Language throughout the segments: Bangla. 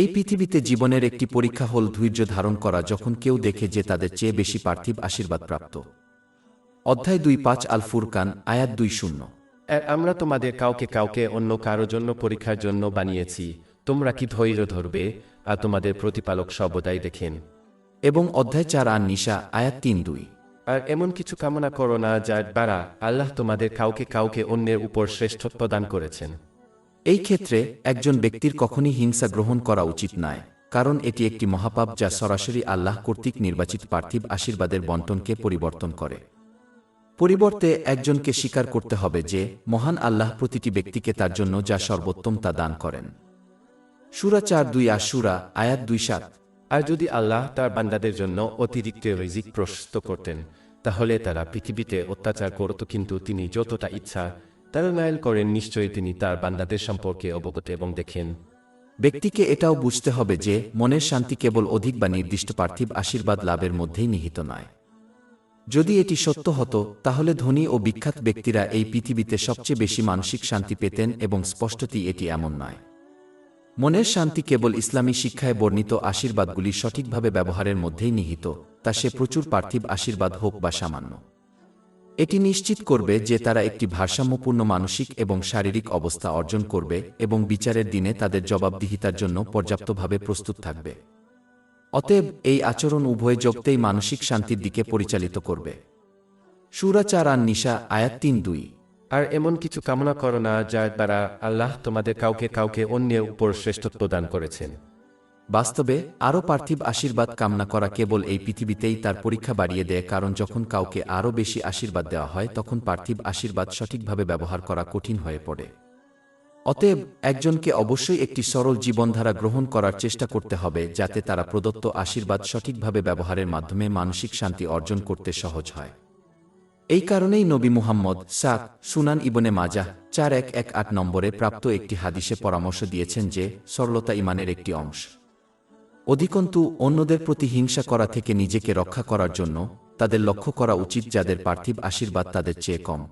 এই পৃথিবীতে জীবনের একটি পরীক্ষা হল ধৈর্য ধারণ করা যখন কেউ দেখে যে তাদের চেয়ে বেশি পার্থিব আশীর্বাদ প্রাপ্ত। অধ্যায় দুই পাঁচ আল ফুরকান আয়াত দুই শূন্য। আমরা তোমাদের কাউকে কাউকে অন্য কারও জন্য পরীক্ষার জন্য বানিয়েছি তোমরা কি ধৈর্য ধরবে? আর তোমাদের প্রতিপালক সর্বদাই দেখেন। এবং অধ্যায় চার আন নিশা আয়াত তিন দুই। আর এমন কিছু কামনা করো না যার দ্বারা আল্লাহ তোমাদের কাউকে কাউকে অন্যের উপর শ্রেষ্ঠত্ব দান করেছেন। এই ক্ষেত্রে একজন ব্যক্তির কখনই হিংসা গ্রহণ করা উচিত নয়, কারণ এটি একটি মহাপাপ যা সরাসরি আল্লাহ কর্তৃক নির্বাচিত পার্থিব আশীর্বাদের বন্টনকে পরিবর্তন করে। পরিবর্তে একজনকে স্বীকার করতে হবে যে, মহান আল্লাহ প্রতিটি ব্যক্তিকে তার জন্য যা সর্বোত্তম তা দান করেন। সুরা চার দুই আর আশুরা আয়াত দুই সাত। আর যদি আল্লাহ তার বান্দাদের জন্য অতিরিক্ত রিজিক প্রশস্ত করতেন, তাহলে তারা পৃথিবীতে অত্যাচার করত, কিন্তু তিনি যতটা ইচ্ছা তারা নায়ল করেন, নিশ্চয়ই তিনি তার বান্দাদের সম্পর্কে অবগত এবং দেখেন। ব্যক্তিকে এটাও বুঝতে হবে যে, মনের শান্তি কেবল অধিক বা নির্দিষ্ট পার্থিব আশীর্বাদ লাভের মধ্যেই নিহিত নয়। যদি এটি সত্য হতো, তাহলে ধনী ও বিখ্যাত ব্যক্তিরা এই পৃথিবীতে সবচেয়ে বেশি মানসিক শান্তি পেতেন এবং স্পষ্টতই এটি এমন নয়। মনের শান্তি কেবল ইসলামী শিক্ষায় বর্ণিত আশীর্বাদগুলি সঠিকভাবে ব্যবহারের মধ্যেই নিহিত, তা সে প্রচুর পার্থিব আশীর্বাদ হোক বা সামান্য। এটি নিশ্চিত করবে যে তারা একটি ভারসাম্যপূর্ণ মানসিক এবং শারীরিক অবস্থা অর্জন করবে এবং বিচারের দিনে তাদের জবাবদিহিতার জন্য পর্যাপ্তভাবে প্রস্তুত থাকবে। অতএব এই আচরণ উভয় জগতেই মানসিক শান্তির দিকে পরিচালিত করবে। সুরাচার আর নিশা আয়াত তিন দুই। আর এমন কিছু কামনা করো না যার দ্বারা আল্লাহ তোমাদের কাউকে কাউকে অন্যের উপর শ্রেষ্ঠত্ব দান করেছেন। বাস্তবে, আরও পার্থিব আশীর্বাদ কামনা করা কেবল এই পৃথিবীতেই তার পরীক্ষা বাড়িয়ে দেয়, কারণ যখন কাউকে আরও বেশি আশীর্বাদ দেওয়া হয়, তখন পার্থিব আশীর্বাদ সঠিকভাবে ব্যবহার করা কঠিন হয়ে পড়ে। অতএব, একজনকে অবশ্যই একটি সরল জীবনধারা গ্রহণ করার চেষ্টা করতে হবে, যাতে তারা প্রদত্ত আশীর্বাদ সঠিকভাবে ব্যবহারের মাধ্যমে মানসিক শান্তি অর্জন করতে সহজ হয়। এই কারণেই নবী মুহাম্মদ সাক সুনান ইবনে মাজাহ চার এক এক আট নম্বরে প্রাপ্ত একটি হাদিসে পরামর্শ দিয়েছেন যে, সরলতা ইমানের একটি অংশ। অধিকন্তু অন্যদের প্রতি হিংসা করা থেকে নিজেকে রক্ষা করার জন্য তাদের লক্ষ্য করা উচিত যাদের পার্থিব আশীর্বাদ তাদের চেয়ে কম।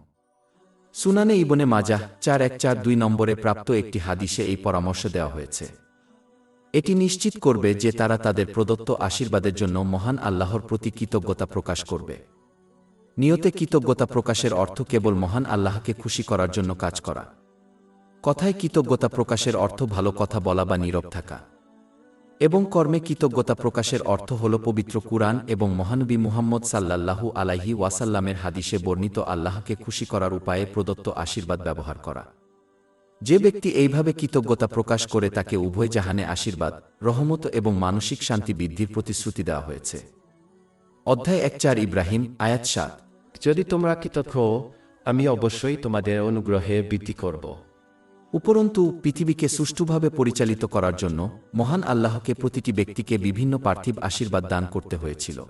সুনানে ইবনে মাজাহ চার এক চার দুই নম্বরে প্রাপ্ত একটি হাদিসে এই পরামর্শ দেওয়া হয়েছে। এটি নিশ্চিত করবে যে তারা তাদের প্রদত্ত আশীর্বাদের জন্য মহান আল্লাহর প্রতি কৃতজ্ঞতা প্রকাশ করবে। নিয়তে কৃতজ্ঞতা প্রকাশের অর্থ কেবল মহান আল্লাহকে খুশি করার জন্য কাজ করা। কথায় কৃতজ্ঞতা প্রকাশের অর্থ ভালো কথা বলা বা নীরব থাকা। এবং কর্মে কৃতজ্ঞতা প্রকাশের অর্থ হল পবিত্র কুরআন এবং মহানবী মুহাম্মদ সাল্লাল্লাহু আলাইহি ওয়াসাল্লামের হাদিসে বর্ণিত আল্লাহকে খুশি করার উপায়ে প্রদত্ত আশীর্বাদ ব্যবহার করা। যে ব্যক্তি এইভাবে কৃতজ্ঞতা প্রকাশ করে তাকে উভয় জাহানে আশীর্বাদ, রহমত এবং মানসিক শান্তি বৃদ্ধির প্রতিশ্রুতি দেওয়া হয়েছে। অধ্যায় এক চার ইব্রাহিম, আয়াত সাত। যদি তোমরা কৃতজ্ঞ, আমি অবশ্যই তোমাদের অনুগ্রহে বৃদ্ধি করব। উপরন্তু, পৃথিবীকে সুষ্ঠুভাবে পরিচালিত করার জন্য মহান আল্লাহকে প্রতিটি ব্যক্তিকে বিভিন্ন পার্থিব আশীর্বাদ দান করতে হয়েছিল।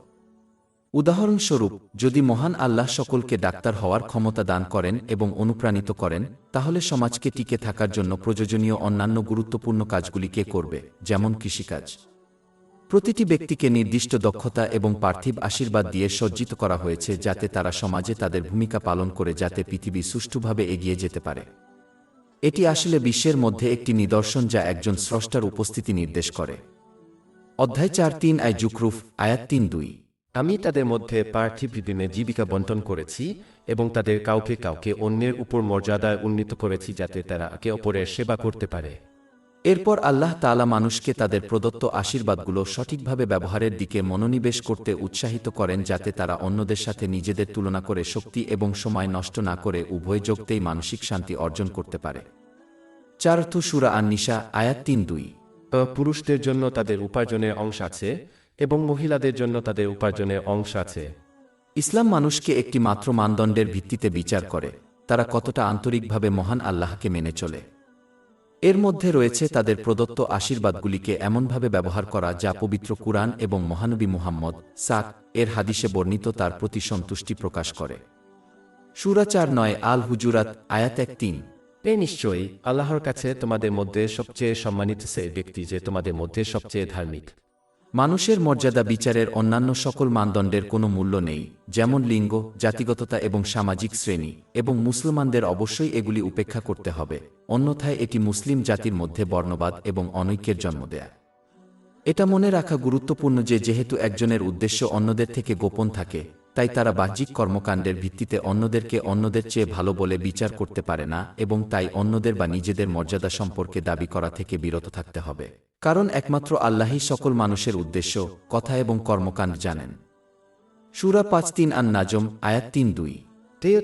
উদাহরণস্বরূপ, যদি মহান আল্লাহ সকলকে ডাক্তার হওয়ার ক্ষমতা দান করেন এবং অনুপ্রাণিত করেন, তাহলে সমাজকে টিকে থাকার জন্য প্রয়োজনীয় অন্যান্য গুরুত্বপূর্ণ কাজগুলি কে করবে, যেমন কৃষিকাজ। প্রতিটি ব্যক্তিকে নির্দিষ্ট দক্ষতা এবং পার্থিব আশীর্বাদ দিয়ে সজ্জিত করা হয়েছে যাতে তারা সমাজে তাদের ভূমিকা পালন করে যাতে পৃথিবী সুষ্ঠুভাবে এগিয়ে যেতে পারে। এটি আসলে বিশ্বের মধ্যে একটি নিদর্শন যা একজন স্রষ্টার উপস্থিতি নির্দেশ করে। অধ্যায় চার তিন আয় জুকরুফ, আয়াত তিন দুই। আমি তাদের মধ্যে পার্থিব দিনে জীবিকা বন্টন করেছি এবং তাদের কাউকে কাউকে অন্যের উপর মর্যাদায় উন্নীত করেছি যাতে তারা একে অপরের সেবা করতে পারে। এরপর আল্লাহ তাআলা মানুষকে তাদের প্রদত্ত আশীর্বাদগুলো সঠিকভাবে ব্যবহারের দিকে মনোনিবেশ করতে উৎসাহিত করেন যাতে তারা অন্যদের সাথে নিজেদের তুলনা করে শক্তি এবং সময় নষ্ট না করে উভয় যোগতেই মানসিক শান্তি অর্জন করতে পারে। চারথ সুরা আন্নিশা আয়াত তিন দুই। পুরুষদের জন্য তাদের উপার্জনের অংশ আছে এবং মহিলাদের জন্য তাদের উপার্জনের অংশ আছে। ইসলাম মানুষকে একটি মাত্র মানদণ্ডের ভিত্তিতে বিচার করে। তারা কতটা আন্তরিকভাবে মহান আল্লাহকে মেনে চলে। এর মধ্যে রয়েছে তাদের প্রদত্ত আশীর্বাদগুলিকে এমনভাবে ব্যবহার করা যা পবিত্র কুরআন এবং মহানবী মুহাম্মদ সাক এর হাদিসে বর্ণিত তার প্রতি সন্তুষ্টি প্রকাশ করে। সুরাচার নয় আল হুজুরাত, আয়াত এক তিন। এ নিশ্চয়ই আল্লাহর কাছে তোমাদের মধ্যে সবচেয়ে সম্মানিত সে ব্যক্তি যে তোমাদের মধ্যে সবচেয়ে ধার্মিক। মানুষের মর্যাদা বিচারের অন্যান্য সকল মানদণ্ডের কোনো মূল্য নেই, যেমন লিঙ্গ, জাতিগততা এবং সামাজিক শ্রেণি, এবং মুসলমানদের অবশ্যই এগুলি উপেক্ষা করতে হবে, অন্যথায় এটি মুসলিম জাতির মধ্যে বর্ণবাদ এবং অনৈক্যের জন্ম দেয়া। এটা মনে রাখা গুরুত্বপূর্ণ যে যেহেতু একজনের উদ্দেশ্য অন্যদের থেকে গোপন থাকে তাই তারা বাহ্যিক কর্মকাণ্ডের ভিত্তিতে অন্যদেরকে অন্যদের চেয়ে ভালো বলে বিচার করতে পারে না এবং তাই অন্যদের বা নিজেদের মর্যাদা সম্পর্কে দাবি করা থেকে বিরত থাকতে হবে। কারণ একমাত্র আল্লাহই সকল মানুষের উদ্দেশ্য কথা এবং কর্মকাণ্ড জানেন। সুরা পাঁচ তিন আন নাজম আয়াত তিন দুই।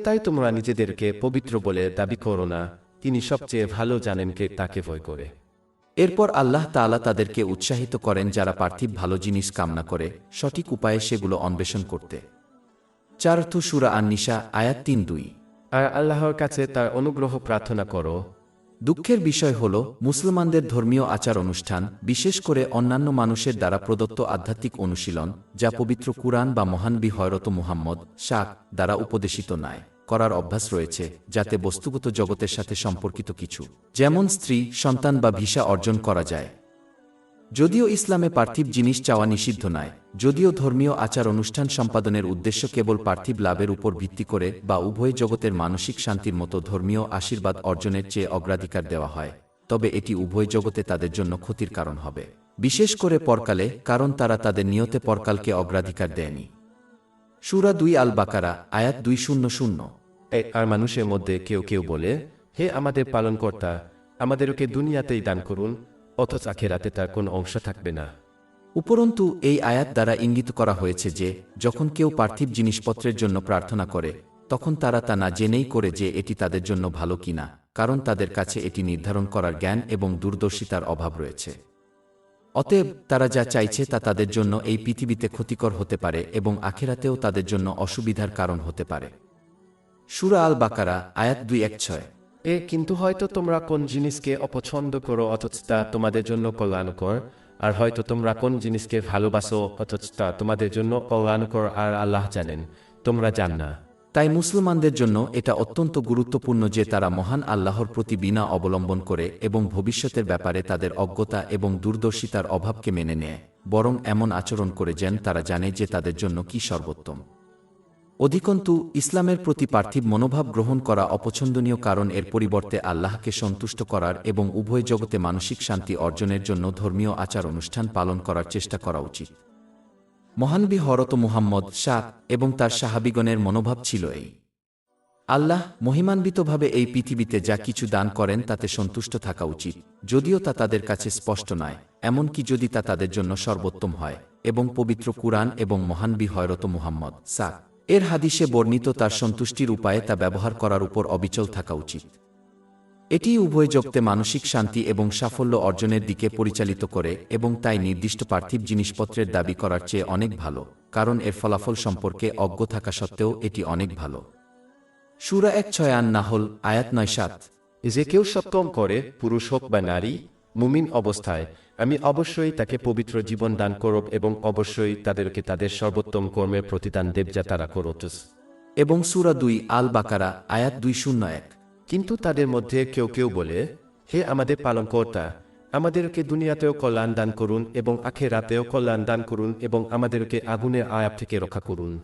তাই তোমরা নিজেদেরকে পবিত্র বলে দাবি করো না তিনি সবচেয়ে ভালো জানেন কে তাকে ভয় করে। এরপর আল্লাহ তাআলা তাদেরকে উৎসাহিত করেন যারা পার্থিব ভালো জিনিস কামনা করে সঠিক উপায়ে সেগুলো অন্বেষণ করতে। চারথ সুরা আন্নিশা আয়াত তিন দুই। আর আল্লাহর কাছে তার অনুগ্রহ প্রার্থনা করো। দুঃখের বিষয় হল মুসলমানদের ধর্মীয় আচার অনুষ্ঠান বিশেষ করে অন্যান্য মানুষের দ্বারা প্রদত্ত আধ্যাত্মিক অনুশীলন যা পবিত্র কুরআন বা মহানবী হয়রত মুহাম্মদ শাক দ্বারা উপদেশিত নয় করার অভ্যাস রয়েছে যাতে বস্তুগত জগতের সাথে সম্পর্কিত কিছু। যেমন স্ত্রী সন্তান বা ভিসা অর্জন করা যায়। যদিও ইসলামে পার্থিব জিনিস চাওয়া নিষিদ্ধ নয়, যদিও ধর্মীয় আচার অনুষ্ঠান সম্পাদনের উদ্দেশ্য কেবল পার্থিব লাভের উপর ভিত্তি করে বা উভয় জগতের মানসিক শান্তির মতো ধর্মীয় আশীর্বাদ অর্জনের চেয়ে অগ্রাধিকার দেওয়া হয়, তবে এটি উভয় জগতে তাদের জন্য ক্ষতির কারণ হবে। বিশেষ করে পরকালে, কারণ তারা তাদের নিয়তে পরকালকে অগ্রাধিকার দেয়নি। সুরা দুই আল বাকারা আয়াত দুই শূন্য শূন্য। আর মানুষের মধ্যে কেউ কেউ বলে, হে আমাদের পালনকর্তা, আমাদেরকে দুনিয়াতেই দান করুন অথচ আখেরাতে তার কোনো অংশ থাকবে না। উপরন্তু, এই আয়াত দ্বারা ইঙ্গিত করা হয়েছে যে, যখন কেউ পার্থিব জিনিসপত্রের জন্য প্রার্থনা করে, তখন তারা তা না জেনেই করে যে এটি তাদের জন্য ভালো কিনা কারণ তাদের কাছে এটি নির্ধারণ করার জ্ঞান এবং দূরদর্শিতার অভাব রয়েছে। অতএব, তারা যা চাইছে তা তাদের জন্য এই পৃথিবীতে ক্ষতিকর হতে পারে এবং আখেরাতেও তাদের জন্য অসুবিধার কারণ হতে পারে। সুরা আল বাকারা আয়াত দুই এক ছয়। এ, কিন্তু হয়তো তোমরা কোন জিনিসকে অপছন্দ করো অথচ তা তোমাদের জন্য কল্যাণকর, আর হয়তো তোমরা কোন জিনিসকে ভালোবাসো অথচ তা তোমাদের জন্য কল্যাণকর আর আল্লাহ জানেন, তোমরা জান না। তাই মুসলমানদের জন্য এটা অত্যন্ত গুরুত্বপূর্ণ যে তারা মহান আল্লাহর প্রতি বিনা অবলম্বন করে এবং ভবিষ্যতের ব্যাপারে তাদের অজ্ঞতা এবং দূরদর্শিতার অভাবকে মেনে নেয়, বরং এমন আচরণ করে যেন তারা জানে যে তাদের জন্য কি সর্বোত্তম। অধিকন্তু, ইসলামের প্রতি পার্থিব মনোভাব গ্রহণ করা অপছন্দনীয় কারণ এর পরিবর্তে আল্লাহকে সন্তুষ্ট করার এবং উভয় জগতে মানসিক শান্তি অর্জনের জন্য ধর্মীয় আচার অনুষ্ঠান পালন করার চেষ্টা করা উচিত। মহানবী হরত মুহাম্মদ শাহ এবং তার সাহাবিগণের মনোভাব ছিল এই। আল্লাহ মহিমান্বিতভাবে এই পৃথিবীতে যা কিছু দান করেন তাতে সন্তুষ্ট থাকা উচিত, যদিও তা তাদের কাছে স্পষ্ট নয়, এমনকি যদি তা তাদের জন্য সর্বোত্তম হয়, এবং পবিত্র কুরআন এবং মহানবী হয়রত মুহাম্মদ সাক এর হাদিসে বর্ণিত তার সন্তুষ্টির উপায়ে তা ব্যবহার করার উপর অবিচল থাকা উচিত। এটি উভয় জগতে মানসিক শান্তি এবং সাফল্য অর্জনের দিকে পরিচালিত করে এবং তাই নির্দিষ্ট পার্থিব জিনিসপত্রের দাবি করার চেয়ে অনেক ভালো, কারণ এর ফলাফল সম্পর্কে অজ্ঞ থাকা সত্ত্বেও এটি অনেক ভালো। সুরা এক ছয় আন নাহল, আয়াত নয় সাত। যে কেউ সক্ষম করে, পুরুষ হোক বা নারী, মুমিন অবস্থায় আমি অবশ্যই তাকে পবিত্র জীবন দান করব এবং অবশ্যই তাদেরকে তাদের সর্বোত্তম কর্মের প্রতিদান দেব যা তারা করতস এবং সুরা দুই আল বাকারা আয়াত দুই শূন্য এক। কিন্তু তাদের মধ্যে কেউ কেউ বলে, হে আমাদের পালন পালনকর্তা, আমাদেরকে দুনিয়াতেও কল্যাণ দান করুন এবং আখে রাতেও কল্যাণ দান করুন এবং আমাদেরকে আগুনের আয়াব থেকে রক্ষা করুন।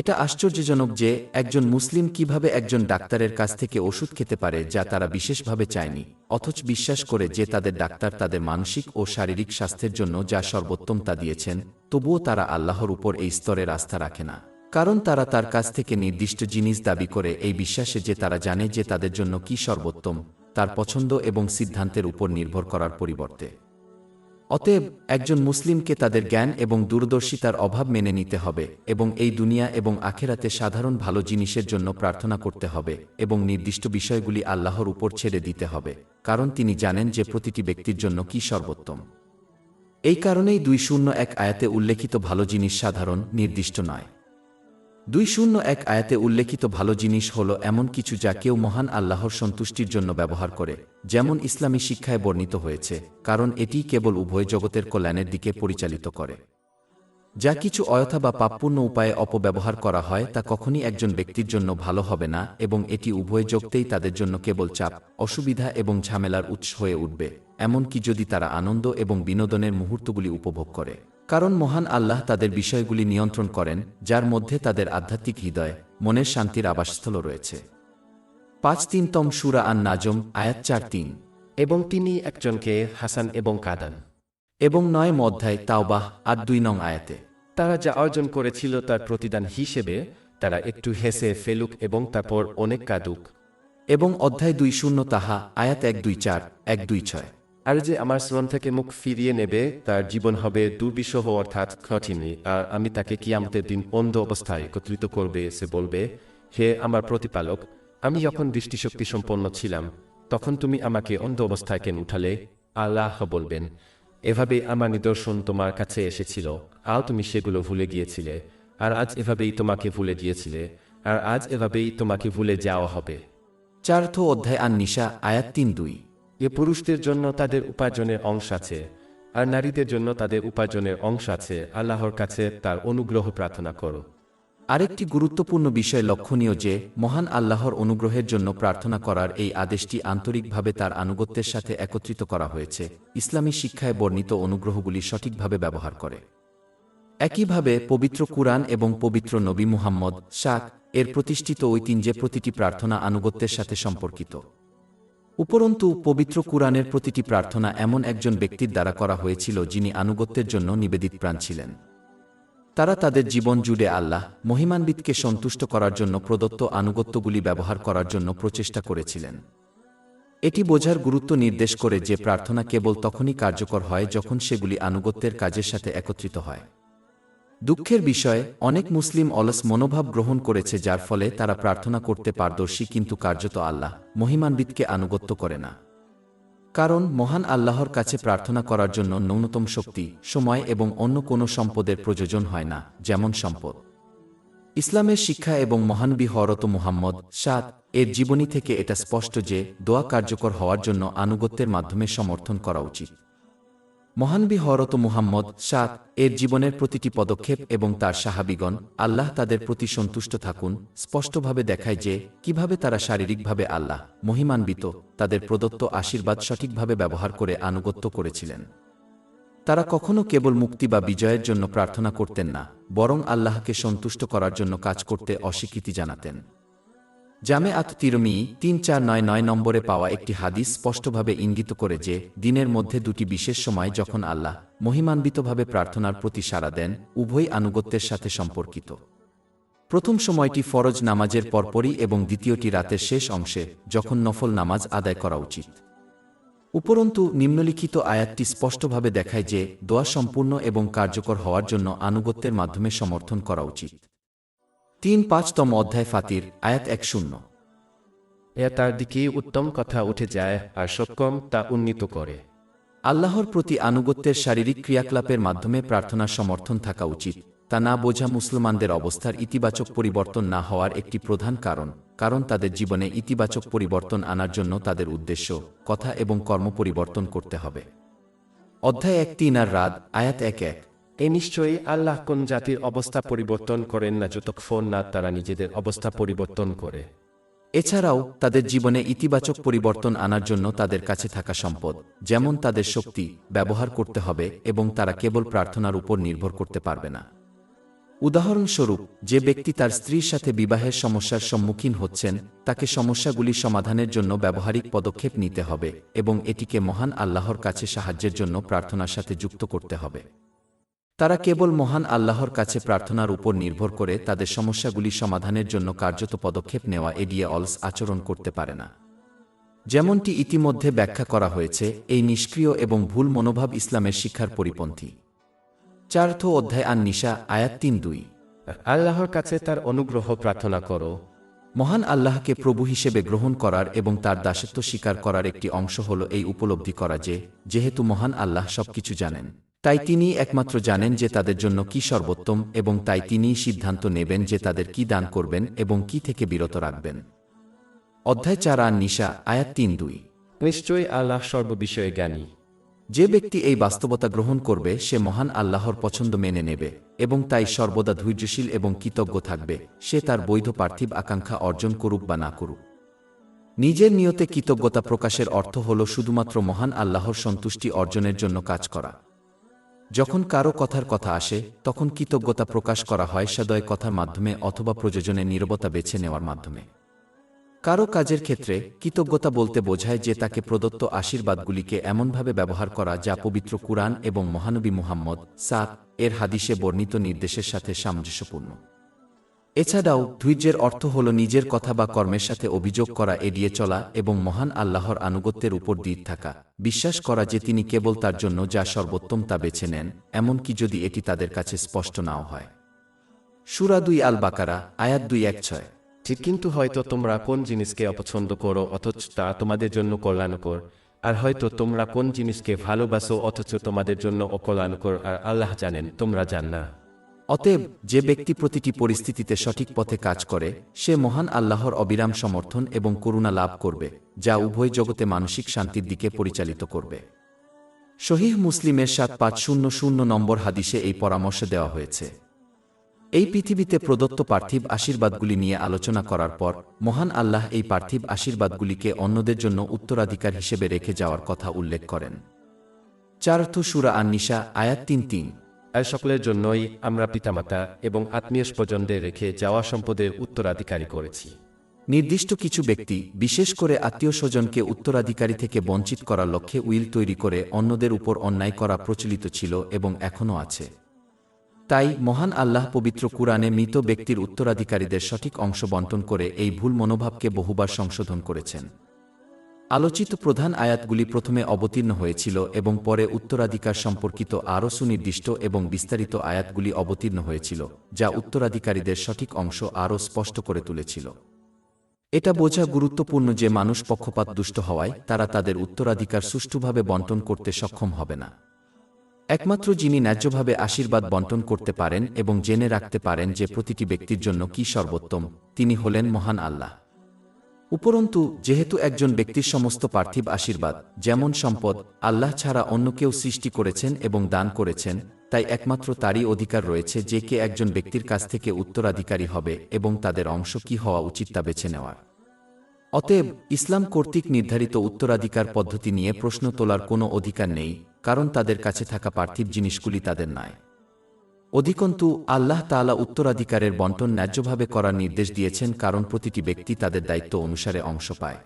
এটা আশ্চর্যজনক যে একজন মুসলিম কীভাবে একজন ডাক্তারের কাছ থেকে ওষুধ খেতে পারে যা তারা বিশেষভাবে চায়নি, অথচ বিশ্বাস করে যে তাদের ডাক্তার তাদের মানসিক ও শারীরিক স্বাস্থ্যের জন্য যা সর্বোত্তম তা দিয়েছেন, তবুও তারা আল্লাহর উপর এই স্তরের আস্থা রাখে না। কারণ তারা তার কাছ থেকে নির্দিষ্ট জিনিস দাবি করে এই বিশ্বাসে যে তারা জানে যে তাদের জন্য কি সর্বোত্তম, তার পছন্দ এবং সিদ্ধান্তের উপর নির্ভর করার পরিবর্তে। অতএব একজন মুসলিমকে তাদের জ্ঞান এবং দূরদর্শিতার অভাব মেনে নিতে হবে এবং এই দুনিয়া এবং আখেরাতে সাধারণ ভালো জিনিসের জন্য প্রার্থনা করতে হবে এবং নির্দিষ্ট বিষয়গুলি আল্লাহর উপর ছেড়ে দিতে হবে, কারণ তিনি জানেন যে প্রতিটি ব্যক্তির জন্য কি সর্বোত্তম। এই কারণেই দুই শূন্য এক আয়াতে উল্লেখিত ভালো জিনিস সাধারণ, নির্দিষ্ট নয়। দুই শূন্য এক আয়াতে উল্লেখিত ভালো জিনিস হল এমন কিছু যা কেউ মহান আল্লাহর সন্তুষ্টির জন্য ব্যবহার করে, যেমন ইসলামী শিক্ষায় বর্ণিত হয়েছে, কারণ এটি কেবল উভয় জগতের কল্যাণের দিকে পরিচালিত করে। যা কিছু অয়থা বা পাপপূর্ণ উপায়ে অপব্যবহার করা হয় তা কখনই একজন ব্যক্তির জন্য ভালো হবে না, এবং এটি উভয় জগতেই তাদের জন্য কেবল চাপ, অসুবিধা এবং ঝামেলার উৎস হয়ে উঠবে, এমনকি যদি তারা আনন্দ এবং বিনোদনের মুহূর্তগুলি উপভোগ করে। কারণ মহান আল্লাহ তাদের বিষয়গুলি নিয়ন্ত্রণ করেন যার মধ্যে তাদের আধ্যাত্মিক হৃদয় মনের শান্তির আবাসস্থল রয়েছে। পাঁচ তিনতম সুরা আন নাজম আয়াত চার তিন। এবং তিনি একজনকে হাসান এবং কাদান। এবং নয় অধ্যায় তাওবাহ আর দুই নং আয়াতে। তারা যা অর্জন করেছিল তার প্রতিদান হিসেবে তারা একটু হেসে ফেলুক এবং তারপর অনেক কাঁদুক। এবং অধ্যায় দুই শূন্য তাহা আয়াত এক দুই চার এক দুই ছয়। আর যে আমার শ্রম থেকে মুখ ফিরিয়ে নেবে, তার জীবন হবে দুর্বিষহ অর্থাৎ কঠিনই আর আমি তাকে কিয়ামতের দিন অন্ধ অবস্থায় একত্রিত করবে, সে বলবে, হে আমার প্রতিপালক, আমি যখন দৃষ্টিশক্তি সম্পন্ন ছিলাম, তখন তুমি আমাকে অন্ধ অবস্থায় কেন উঠালে? আল্লাহ বলবেন এভাবে আমার নিদর্শন তোমার কাছে এসেছিল, আর তুমি সেগুলো ভুলে গিয়েছিলে, আর আজ এভাবেই তোমাকে ভুলে গিয়েছিলে, আর আজ এভাবেই তোমাকে ভুলে যাওয়া হবে। চার্থ অধ্যায় আন নিশা আয়াত তিন দুই। এ পুরুষদের জন্য তাদের উপার্জনের অংশ আছে, আর নারীদের জন্য তাদের উপার্জনের অংশ আছে, আল্লাহর কাছে তার অনুগ্রহ প্রার্থনা করো। আরেকটি গুরুত্বপূর্ণ বিষয় লক্ষণীয় যে, মহান আল্লাহর অনুগ্রহের জন্য প্রার্থনা করার এই আদেশটি আন্তরিকভাবে তার আনুগত্যের সাথে একত্রিত করা হয়েছে। ইসলামী শিক্ষায় বর্ণিত অনুগ্রহগুলি সঠিকভাবে ব্যবহার করে। একইভাবে পবিত্র কুরআন এবং পবিত্র নবী মুহাম্মদ শাক এর প্রতিষ্ঠিত ঐতিহ্যে প্রতিটি প্রার্থনা আনুগত্যের সাথে সম্পর্কিত। উপরন্তু, পবিত্র কুরআনের প্রতিটি প্রার্থনা এমন একজন ব্যক্তির দ্বারা করা হয়েছিল যিনি আনুগত্যের জন্য নিবেদিত প্রাণ ছিলেন। তারা তাদের জীবন জুড়ে আল্লাহ, মহিমান্বিতকে সন্তুষ্ট করার জন্য প্রদত্ত আনুগত্যগুলি ব্যবহার করার জন্য প্রচেষ্টা করেছিলেন। এটি বোঝার গুরুত্ব নির্দেশ করে যে প্রার্থনা কেবল তখনই কার্যকর হয় যখন সেগুলি আনুগত্যের কাজের সাথে একত্রিত হয়। দুঃখের বিষয়ে, অনেক মুসলিম অলস মনোভাব গ্রহণ করেছে যার ফলে তারা প্রার্থনা করতে পারদর্শী কিন্তু কার্যত আল্লাহ মহিমান্বিতকে আনুগত্য করে না। কারণ, মহান আল্লাহর কাছে প্রার্থনা করার জন্য ন্যূনতম শক্তি, সময় এবং অন্য কোনো সম্পদের প্রয়োজন হয় না, যেমন সম্পদ। ইসলামের শিক্ষা এবং মহানবী হরত মুহাম্মদ সাত এর জীবনী থেকে এটা স্পষ্ট যে, দোয়া কার্যকর হওয়ার জন্য আনুগত্যের মাধ্যমে সমর্থন করা উচিত। মহানবী হরত মুহাম্মদ সাত, এর জীবনের প্রতিটি পদক্ষেপ এবং তার সাহাবিগণ আল্লাহ তাদের প্রতি সন্তুষ্ট থাকুন, স্পষ্টভাবে দেখায় যে, কীভাবে তারা শারীরিকভাবে আল্লাহ মহিমান্বিত, তাদের প্রদত্ত আশীর্বাদ সঠিকভাবে ব্যবহার করে আনুগত্য করেছিলেন। তারা কখনও কেবল মুক্তি বা বিজয়ের জন্য প্রার্থনা করতেন না, বরং আল্লাহকে সন্তুষ্ট করার জন্য কাজ করতে অস্বীকৃতি জানাতেন। জামে আত তিরমি তিন চার নয় নয় নম্বরে পাওয়া একটি হাদিস স্পষ্টভাবে ইঙ্গিত করে যে, দিনের মধ্যে দুটি বিশেষ সময় যখন আল্লাহ মহিমান্বিতভাবে প্রার্থনার প্রতি সাড়া দেন উভয় আনুগত্যের সাথে সম্পর্কিত। প্রথম সময়টি ফরজ নামাজের পরপরই এবং দ্বিতীয়টি রাতের শেষ অংশে, যখন নফল নামাজ আদায় করা উচিত। উপরন্তু, নিম্নলিখিত আয়াতটি স্পষ্টভাবে দেখায় যে, দোয়া সম্পূর্ণ এবং কার্যকর হওয়ার জন্য আনুগত্যের মাধ্যমে সমর্থন করা উচিত। তিন পাঁচতম অধ্যায় ফাতির আয়াত এক শূন্য। এ তার দিকে উত্তম কথা উঠে যায় আর সক্ষম তা উন্নীত করে। আল্লাহর প্রতি আনুগত্যের শারীরিক ক্রিয়াকলাপের মাধ্যমে প্রার্থনা সমর্থন থাকা উচিত। তা না বোঝা মুসলমানদের অবস্থার ইতিবাচক পরিবর্তন না হওয়ার একটি প্রধান কারণ কারণ তাদের জীবনে ইতিবাচক পরিবর্তন আনার জন্য তাদের উদ্দেশ্য কথা এবং কর্ম পরিবর্তন করতে হবে। অধ্যায় এক তিন আর রাত আয়াত এক এক। এ নিশ্চয়ই আল্লাহ কোন জাতির অবস্থা পরিবর্তন করেন না যতক্ষণ না তারা নিজেদের অবস্থা পরিবর্তন করে। এছাড়াও, তাদের জীবনে ইতিবাচক পরিবর্তন আনার জন্য তাদের কাছে থাকা সম্পদ, যেমন তাদের শক্তি, ব্যবহার করতে হবে এবং তারা কেবল প্রার্থনার উপর নির্ভর করতে পারবে না। উদাহরণস্বরূপ, যে ব্যক্তি তার স্ত্রীর সাথে বিবাহের সমস্যার সম্মুখীন হচ্ছেন, তাকে সমস্যাগুলি সমাধানের জন্য ব্যবহারিক পদক্ষেপ নিতে হবে এবং এটিকে মহান আল্লাহর কাছে সাহায্যের জন্য প্রার্থনার সাথে যুক্ত করতে হবে। তারা কেবল মহান আল্লাহর কাছে প্রার্থনার উপর নির্ভর করে তাদের সমস্যাগুলি সমাধানের জন্য কার্যত পদক্ষেপ নেওয়া এড়িয়ে অলস আচরণ করতে পারে না। যেমনটি ইতিমধ্যে ব্যাখ্যা করা হয়েছে এই নিষ্ক্রিয় এবং ভুল মনোভাব ইসলামের শিক্ষার পরিপন্থী। চার্থ অধ্যায় আন নিশা আয়াত তিন দুই। আল্লাহর কাছে তার অনুগ্রহ প্রার্থনা করো। মহান আল্লাহকে প্রভু হিসেবে গ্রহণ করার এবং তার দাসত্ব স্বীকার করার একটি অংশ হল এই উপলব্ধি করা যে যেহেতু মহান আল্লাহ সবকিছু জানেন। তাই তিনি একমাত্র জানেন যে তাদের জন্য কি সর্বোত্তম এবং তাই তিনিই সিদ্ধান্ত নেবেন যে তাদের কি দান করবেন এবং কি থেকে বিরত রাখবেন। অধ্যায় চার আন নিশা আয়াত তিন দুই। নিশ্চয়ই আল্লাহ সর্ববিষয়ে জ্ঞানী। যে ব্যক্তি এই বাস্তবতা গ্রহণ করবে সে মহান আল্লাহর পছন্দ মেনে নেবে এবং তাই সর্বদা ধৈর্যশীল এবং কৃতজ্ঞ থাকবে সে তার বৈধ পার্থিব আকাঙ্ক্ষা অর্জন করুক বা না করুক। নিজের নিয়তে কৃতজ্ঞতা প্রকাশের অর্থ হল শুধুমাত্র মহান আল্লাহর সন্তুষ্টি অর্জনের জন্য কাজ করা। যখন কারও কথার কথা আসে, তখন কৃতজ্ঞতা প্রকাশ করা হয় সদয় কথার মাধ্যমে অথবা প্রযোজনে নিরবতা বেছে নেওয়ার মাধ্যমে। কারও কাজের ক্ষেত্রে কৃতজ্ঞতা বলতে বোঝায় যে তাকে প্রদত্ত আশীর্বাদগুলিকে এমনভাবে ব্যবহার করা যা পবিত্র কুরআন এবং মহানবী মুহাম্মদ সাত এর হাদিসে বর্ণিত নির্দেশের সাথে সামঞ্জস্যপূর্ণ। এছাড়াও, ধৈর্যের অর্থ হল নিজের কথা বা কর্মের সাথে অভিযোগ করা, এড়িয়ে চলা এবং মহান আল্লাহর আনুগত্যের উপর দৃঢ় থাকা। বিশ্বাস করা যে তিনি কেবল তার জন্য যা সর্বোত্তম তা বেছে নেন, এমনকি যদি এটি তাদের কাছে স্পষ্ট নাও হয়। সুরা দুই আল বাকারা আয়াত দুই এক ছয়। ঠিক কিন্তু হয়তো তোমরা কোন জিনিসকে অপছন্দ করো অথচ তা তোমাদের জন্য কল্যাণকর, আর হয়তো তোমরা কোন জিনিসকে ভালোবাসো অথচ তোমাদের জন্য অকল্যাণকর, আর আল্লাহ জানেন তোমরা জান না। অতএব যে ব্যক্তি প্রতিটি পরিস্থিতিতে সঠিক পথে কাজ করে, সে মহান আল্লাহর অবিরাম সমর্থন এবং করুণা লাভ করবে, যা উভয় জগতে মানসিক শান্তির দিকে পরিচালিত করবে। শহীহ মুসলিমের সাত পাঁচ শূন্য শূন্য নম্বর হাদিসে এই পরামর্শ দেওয়া হয়েছে। এই পৃথিবীতে প্রদত্ত পার্থিব আশীর্বাদগুলি নিয়ে আলোচনা করার পর, মহান আল্লাহ এই পার্থিব আশীর্বাদগুলিকে অন্যদের জন্য উত্তরাধিকার হিসেবে রেখে যাওয়ার কথা উল্লেখ করেন। চারথ সুরা আন্নিশা আয়াত তিন তিন। সকলের জন্যই আমরা পিতামাতা এবং আত্মীয় স্বজনদের রেখে যাওয়া সম্পদের উত্তরাধিকারী করেছি। নির্দিষ্ট কিছু ব্যক্তি, বিশেষ করে আত্মীয় স্বজনকে উত্তরাধিকারী থেকে বঞ্চিত করার লক্ষ্যে উইল তৈরি করে অন্যদের উপর অন্যায় করা প্রচলিত ছিল এবং এখনও আছে। তাই মহান আল্লাহ পবিত্র কুরআনে মৃত ব্যক্তির উত্তরাধিকারীদের সঠিক অংশ বন্টন করে এই ভুল মনোভাবকে বহুবার সংশোধন করেছেন। আলোচিত প্রধান আয়াতগুলি প্রথমে অবতীর্ণ হয়েছিল এবং পরে উত্তরাধিকার সম্পর্কিত আরও সুনির্দিষ্ট এবং বিস্তারিত আয়াতগুলি অবতীর্ণ হয়েছিল, যা উত্তরাধিকারীদের সঠিক অংশ আরও স্পষ্ট করে তুলেছিল। এটা বোঝা গুরুত্বপূর্ণ যে মানুষ পক্ষপাত দুষ্ট হওয়ায় তারা তাদের উত্তরাধিকার সুষ্ঠুভাবে বন্টন করতে সক্ষম হবে না। একমাত্র যিনি ন্যায্যভাবে আশীর্বাদ বন্টন করতে পারেন এবং জেনে রাখতে পারেন যে প্রতিটি ব্যক্তির জন্য কি সর্বোত্তম, তিনি হলেন মহান আল্লাহ। উপরন্তু, যেহেতু একজন ব্যক্তির সমস্ত পার্থিব আশীর্বাদ, যেমন সম্পদ, আল্লাহ ছাড়া অন্য কেউ সৃষ্টি করেছেন এবং দান করেছেন, তাই একমাত্র তারই অধিকার রয়েছে যে কে একজন ব্যক্তির কাছ থেকে উত্তরাধিকারী হবে এবং তাদের অংশ কি হওয়া উচিত তা বেছে নেওয়ার। অতএব, ইসলাম কর্তৃক নির্ধারিত উত্তরাধিকার পদ্ধতি নিয়ে প্রশ্ন তোলার কোনো অধিকার নেই, কারণ তাদের কাছে থাকা পার্থিব জিনিসগুলি তাদের নয় অধিকন্তু আল্লাহ তাআলা উত্তরাধিকারের বন্টন ন্যায্যভাবে করার নির্দেশ দিয়েছেন কারণ প্রতিটি ব্যক্তি তাদের দায়িত্ব অনুসারে অংশ পায়।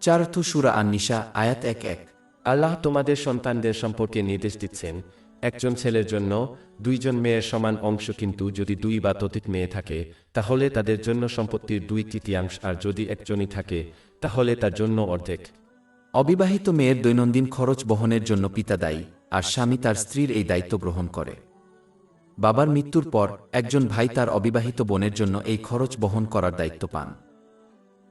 চারথ সুরা আন্নিশা আয়াত এক এক। আল্লাহ তোমাদের সন্তানদের সম্পর্কে নির্দেশ দিচ্ছেন একজন ছেলের জন্য দুইজন মেয়ের সমান অংশ কিন্তু যদি দুই বা ততোধিক মেয়ে থাকে তাহলে তাদের জন্য সম্পত্তির দুই তৃতীয়াংশ আর যদি একজনই থাকে তাহলে তার জন্য অর্ধেক। অবিবাহিত মেয়ের দৈনন্দিন খরচ বহনের জন্য পিতা দায়ী আর স্বামী তার স্ত্রীর এই দায়িত্ব গ্রহণ করে। বাবার মৃত্যুর পর একজন ভাই তার অবিবাহিত বোনের জন্য এই খরচ বহন করার দায়িত্ব পান।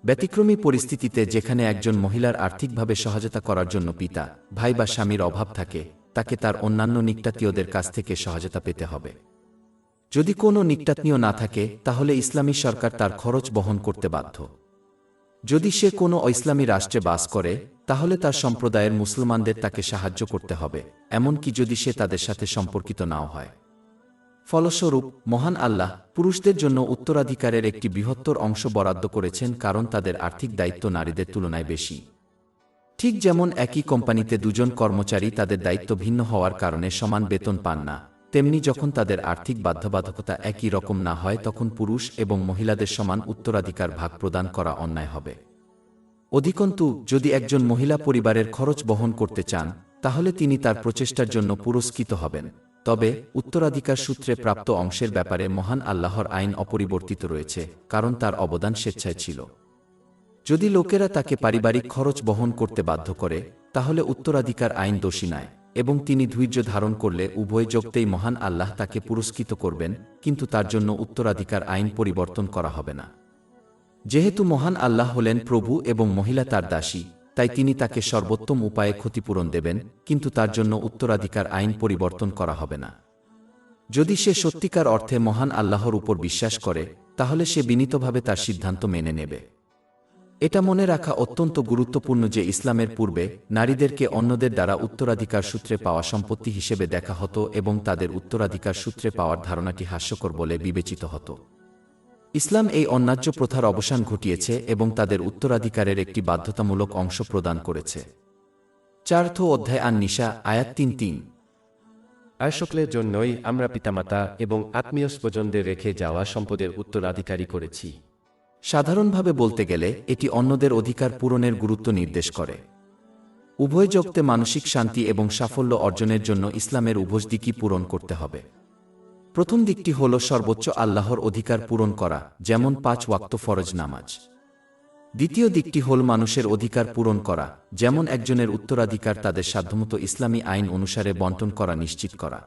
ব্যতিক্রমী পরিস্থিতিতে যেখানে একজন মহিলার আর্থিকভাবে সহায়তা করার জন্য পিতা, ভাই বা স্বামীর অভাব থাকে, তাকে তার অন্যান্য নিকটাত্মীয়দের কাছ থেকে সহায়তা পেতে হবে। যদি কোনো নিকটাত্মীয় না থাকে, তাহলে ইসলামী সরকার তার খরচ বহন করতে বাধ্য। যদি সে কোনো ইসলামী রাষ্ট্রে বাস করে, তাহলে তার সম্প্রদায়ের মুসলমানদের তাকে সাহায্য করতে হবে, এমনকি যদি সে তাদের সাথে সম্পর্কিত নাও হয়। ফলস্বরূপ, মহান আল্লাহ পুরুষদের জন্য উত্তরাধিকারের একটি বৃহত্তর অংশ বরাদ্দ করেছেন কারণ তাদের আর্থিক দায়িত্ব নারীদের তুলনায় বেশি। ঠিক যেমন একই কোম্পানিতে দুজন কর্মচারী তাদের দায়িত্ব ভিন্ন হওয়ার কারণে সমান বেতন পান না, তেমনি যখন তাদের আর্থিক বাধ্যবাধকতা একই রকম না হয় তখন পুরুষ এবং মহিলাদের সমান উত্তরাধিকার ভাগ প্রদান করা অন্যায় হবে। অধিকন্তু, যদি একজন মহিলা পরিবারের খরচ বহন করতে চান, তাহলে তিনি তার প্রচেষ্টার জন্য পুরস্কৃত হবেন। তবে উত্তরাধিকার সূত্রে প্রাপ্ত অংশের ব্যাপারে মহান আল্লাহর আইন অপরিবর্তিত রয়েছে, কারণ তার অবদান স্বেচ্ছায় ছিল। যদি লোকেরা তাকে পারিবারিক খরচ বহন করতে বাধ্য করে, তাহলে উত্তরাধিকার আইন দোষী নয়, এবং তিনি ধৈর্য ধারণ করলে উভয় যোগতেই মহান আল্লাহ তাকে পুরস্কৃত করবেন, কিন্তু তার জন্য উত্তরাধিকার আইন পরিবর্তন করা হবে না। যেহেতু মহান আল্লাহ হলেন প্রভু এবং মহিলা তার দাসী তাই তিনি তাকে সর্বোত্তম উপায়ে ক্ষতিপূরণ দেবেন, কিন্তু তার জন্য উত্তরাধিকার আইন পরিবর্তন করা হবে না। যদি সে সত্যিকার অর্থে মহান আল্লাহর উপর বিশ্বাস করে, তাহলে সে বিনীতভাবে তার সিদ্ধান্ত মেনে নেবে। এটা মনে রাখা অত্যন্ত গুরুত্বপূর্ণ যে ইসলামের পূর্বে নারীদেরকে অন্যদের দ্বারা উত্তরাধিকার সূত্রে পাওয়া সম্পত্তি হিসেবে দেখা হতো এবং তাদের উত্তরাধিকার সূত্রে পাওয়ার ধারণাটি হাস্যকর বলে বিবেচিত হতো। ইসলাম এই অন্যায্য প্রথার অবসান ঘটিয়েছে এবং তাদের উত্তরাধিকারের একটি বাধ্যতামূলক অংশ প্রদান করেছে। চার্থ অধ্যায় আন নিশা আয়াত তিন তিন আর সকলের জন্যই আমরা পিতামাতা এবং আত্মীয় স্বজনদের রেখে যাওয়া সম্পদের উত্তরাধিকারী করেছি। সাধারণভাবে বলতে গেলে এটি অন্যদের অধিকার পূরণের গুরুত্ব নির্দেশ করে। উভয় জগতে মানসিক শান্তি এবং সাফল্য অর্জনের জন্য ইসলামের উভয় দিকই পূরণ করতে হবে। প্রথম দিকটি হল সর্বোচ্চ আল্লাহর অধিকার পূরণ করা, যেমন পাঁচ ওয়াক্ত ফরজ নামাজ। দ্বিতীয় দিকটি হল মানুষের অধিকার পূরণ করা, যেমন একজনের উত্তরাধিকার তাদের সাধ্যমতো ইসলামী আইন অনুসারে বন্টন করা নিশ্চিত করা।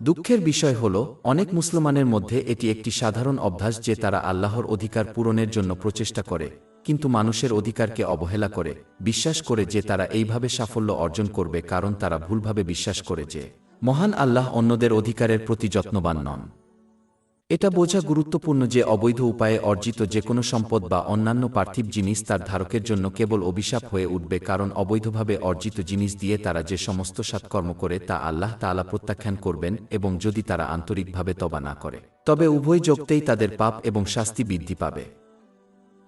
দুঃখের বিষয় হল, অনেক মুসলমানের মধ্যে এটি একটি সাধারণ অভ্যাস যে তারা আল্লাহর অধিকার পূরণের জন্য প্রচেষ্টা করে, কিন্তু মানুষের অধিকারকে অবহেলা করে, বিশ্বাস করে যে তারা এইভাবে সাফল্য অর্জন করবে কারণ তারা ভুলভাবে বিশ্বাস করে যে মহান আল্লাহ অন্যদের অধিকারের প্রতি যত্নবান নন। এটা বোঝা গুরুত্বপূর্ণ যে অবৈধ উপায়ে অর্জিত যে কোনো সম্পদ বা অন্যান্য পার্থিব জিনিস তার ধারকের জন্য কেবল অভিশাপ হয়ে উঠবে, কারণ অবৈধভাবে অর্জিত জিনিস দিয়ে তারা যে সমস্ত সৎকর্ম করে তা আল্লাহ তাআলা প্রত্যাখ্যান করবেন এবং যদি তারা আন্তরিকভাবে তবা না করে, তবে উভয় যোগতেই তাদের পাপ এবং শাস্তি বৃদ্ধি পাবে।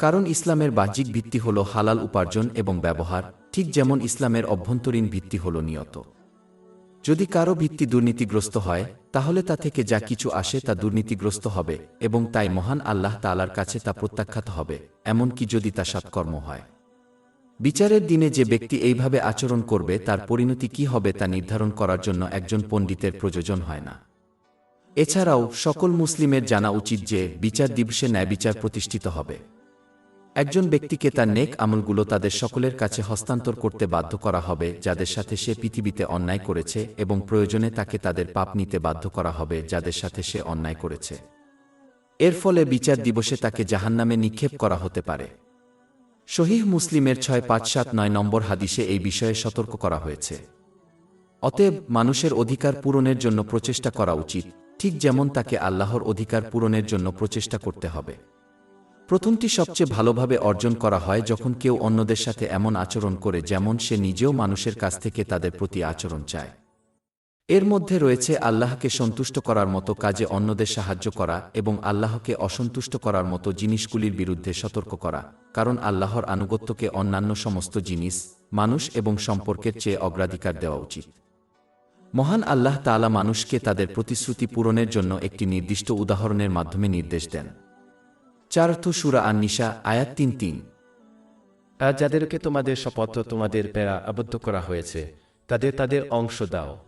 কারণ ইসলামের বাহ্যিক ভিত্তি হল হালাল উপার্জন এবং ব্যবহার, ঠিক যেমন ইসলামের অভ্যন্তরীণ ভিত্তি হল নিয়ত। যদি কারও ভিত্তি দুর্নীতিগ্রস্ত হয়, তাহলে তা থেকে যা কিছু আসে তা দুর্নীতিগ্রস্ত হবে এবং তাই মহান আল্লাহ তালার কাছে তা প্রত্যাখ্যাত হবে, এমনকি যদি তা সৎকর্ম হয়। বিচারের দিনে যে ব্যক্তি এইভাবে আচরণ করবে, তার পরিণতি কি হবে তা নির্ধারণ করার জন্য একজন পণ্ডিতের প্রয়োজন হয় না। এছাড়াও, সকল মুসলিমের জানা উচিত যে, বিচার দিবসে ন্যায় বিচার প্রতিষ্ঠিত হবে। একজন ব্যক্তিকে তার নেক আমলগুলো তাদের সকলের কাছে হস্তান্তর করতে বাধ্য করা হবে, যাদের সাথে সে পৃথিবীতে অন্যায় করেছে এবং প্রয়োজনে তাকে তাদের পাপ নিতে বাধ্য করা হবে, যাদের সাথে সে অন্যায় করেছে। এর ফলে বিচার দিবসে তাকে জাহান্নামে নিক্ষেপ করা হতে পারে। শহীহ মুসলিমের ছয় পাঁচ সাত নয় নম্বর হাদিসে এই বিষয়ে সতর্ক করা হয়েছে। অতএব মানুষের অধিকার পূরণের জন্য প্রচেষ্টা করা উচিত, ঠিক যেমন তাকে আল্লাহর অধিকার পূরণের জন্য প্রচেষ্টা করতে হবে। প্রথমটি সবচেয়ে ভালোভাবে অর্জন করা হয় যখন কেউ অন্যদের সাথে এমন আচরণ করে যেমন সে নিজেও মানুষের কাছ থেকে তাদের প্রতি আচরণ চায়। এর মধ্যে রয়েছে আল্লাহকে সন্তুষ্ট করার মতো কাজে অন্যদের সাহায্য করা এবং আল্লাহকে অসন্তুষ্ট করার মতো জিনিসগুলির বিরুদ্ধে সতর্ক করা, কারণ আল্লাহর আনুগত্যকে অন্যান্য সমস্ত জিনিস, মানুষ এবং সম্পর্কের চেয়ে অগ্রাধিকার দেওয়া উচিত। মহান আল্লাহ তাআলা মানুষকে তাদের প্রতিশ্রুতি পূরণের জন্য একটি নির্দিষ্ট উদাহরণের মাধ্যমে নির্দেশ দেন। চারথ সুরা আন্নিসা আয়াত তিন তিন। আর যাদেরকে তোমাদের শপথ তোমাদের পেরা আবদ্ধ করা হয়েছে তাদের তাদের অংশ দাও।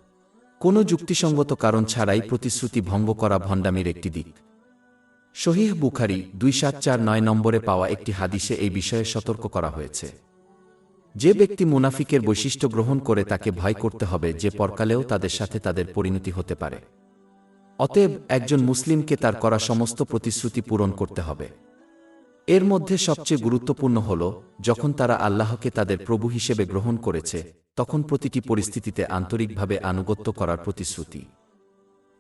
কোনো যুক্তিসঙ্গত কারণ ছাড়াই প্রতিশ্রুতি ভঙ্গ করা ভণ্ডামির একটি দিক। শহীহ বুখারি দুই সাত চার নয় নম্বরে পাওয়া একটি হাদিসে এই বিষয়ে সতর্ক করা হয়েছে। যে ব্যক্তি মুনাফিকের বৈশিষ্ট্য গ্রহণ করে তাকে ভয় করতে হবে যে পরকালেও তাদের সাথে তাদের পরিণতি হতে পারে। অতএব একজন মুসলিমকে তার করা সমস্ত প্রতিশ্রুতি পূরণ করতে হবে। এর মধ্যে সবচেয়ে গুরুত্বপূর্ণ হল, যখন তারা আল্লাহকে তাদের প্রভু হিসেবে গ্রহণ করেছে, তখন প্রতিটি পরিস্থিতিতে আন্তরিকভাবে আনুগত্য করার প্রতিশ্রুতি।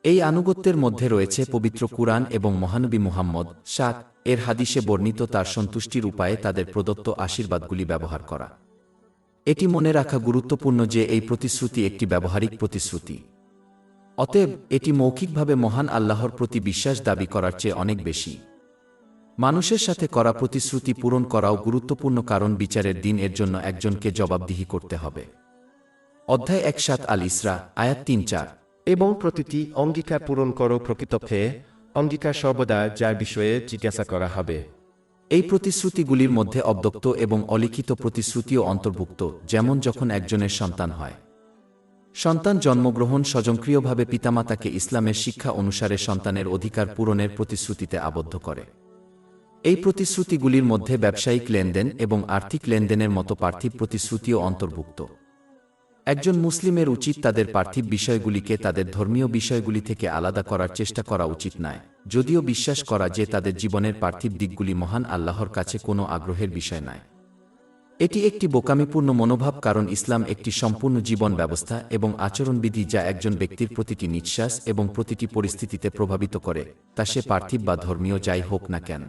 এই আনুগত্যের মধ্যে রয়েছে পবিত্র কুরআন এবং মহানবী মুহাম্মদ শাক এর হাদিসে বর্ণিত তার সন্তুষ্টির উপায়ে তাদের প্রদত্ত আশীর্বাদগুলি ব্যবহার করা। এটি মনে রাখা গুরুত্বপূর্ণ যে এই প্রতিশ্রুতি একটি ব্যবহারিক প্রতিশ্রুতি। অতএব এটি মৌখিকভাবে মহান আল্লাহর প্রতি বিশ্বাস দাবি করার চেয়ে অনেক বেশি। মানুষের সাথে করা প্রতিশ্রুতি পূরণ করাও গুরুত্বপূর্ণ কারণ বিচারের দিন এর জন্য একজনকে জবাবদিহি করতে হবে। অধ্যায় একসাত আল ইসরা আয়াত তিন চার। এবং প্রতিটি অঙ্গীকার পূরণ করো প্রকৃতপক্ষে অঙ্গীকার সর্বদা যার বিষয়ে জিজ্ঞাসা করা হবে। এই প্রতিশ্রুতিগুলির মধ্যে অব্দক্ত এবং অলিখিত প্রতিশ্রুতিও অন্তর্ভুক্ত যেমন যখন একজনের সন্তান হয়। সন্তান জন্মগ্রহণ স্বজনক্রিয়ভাবে পিতামাতাকে ইসলামের শিক্ষা অনুসারে সন্তানের অধিকার পূরণের প্রতিশ্রুতিতে আবদ্ধ করে। এই প্রতিশ্রুতিগুলির মধ্যে ব্যবসায়িক লেনদেন এবং আর্থিক লেনদেনের মতো পার্থিব প্রতিশ্রুতিও অন্তর্ভুক্ত। একজন মুসলিমের উচিত তাদের পার্থিব বিষয়গুলিকে তাদের ধর্মীয় বিষয়গুলি থেকে আলাদা করার চেষ্টা করা উচিত নয়, যদিও বিশ্বাস করা যে তাদের জীবনের পার্থিব দিকগুলি মহান আল্লাহর কাছে কোনো আগ্রহের বিষয় নয়। এটি একটি বোকামিপূর্ণ মনোভাব কারণ ইসলাম একটি সম্পূর্ণ জীবন ব্যবস্থা এবং আচরণবিধি যা একজন ব্যক্তির প্রতিটি নিঃশ্বাস এবং প্রতিটি পরিস্থিতিতে প্রভাবিত করে, তা সে পার্থিব বা ধর্মীয় যাই হোক না কেন।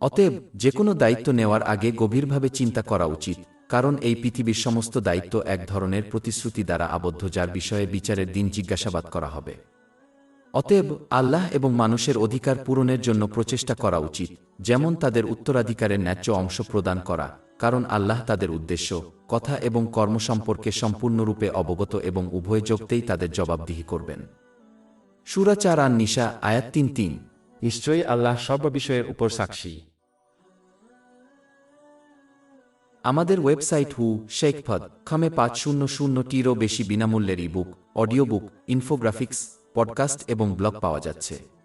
অতএব যে কোনো দায়িত্ব নেওয়ার আগে গভীরভাবে চিন্তা করা উচিত, কারণ এই পৃথিবীর সমস্ত দায়িত্ব এক ধরনের প্রতিশ্রুতি দ্বারা আবদ্ধ, যার বিষয়ে বিচারের দিন জিজ্ঞাসাবাদ করা হবে। অতএব আল্লাহ এবং মানুষের অধিকার পূরণের জন্য প্রচেষ্টা করা উচিত যেমন তাদের উত্তরাধিকারের ন্যায্য অংশ প্রদান করা কারণ আল্লাহ তাদের উদ্দেশ্য কথা এবং কর্ম সম্পর্কে সম্পূর্ণরূপে অবগত এবং উভয় যোগতেই তাদের জবাবদিহি করবেন। সুরাচার আর নিশা আয়াত তিন তিন। নিশ্চয়ই আল্লাহ সর্ববিষয়ের উপর সাক্ষী। আমাদের ওয়েবসাইট হু শেখফদ খামে পাঁচ শূন্য শূন্যটিরও বেশি বিনামূল্যের book audio book infographics podcast এবং ব্লগ পাওয়া যাচ্ছে।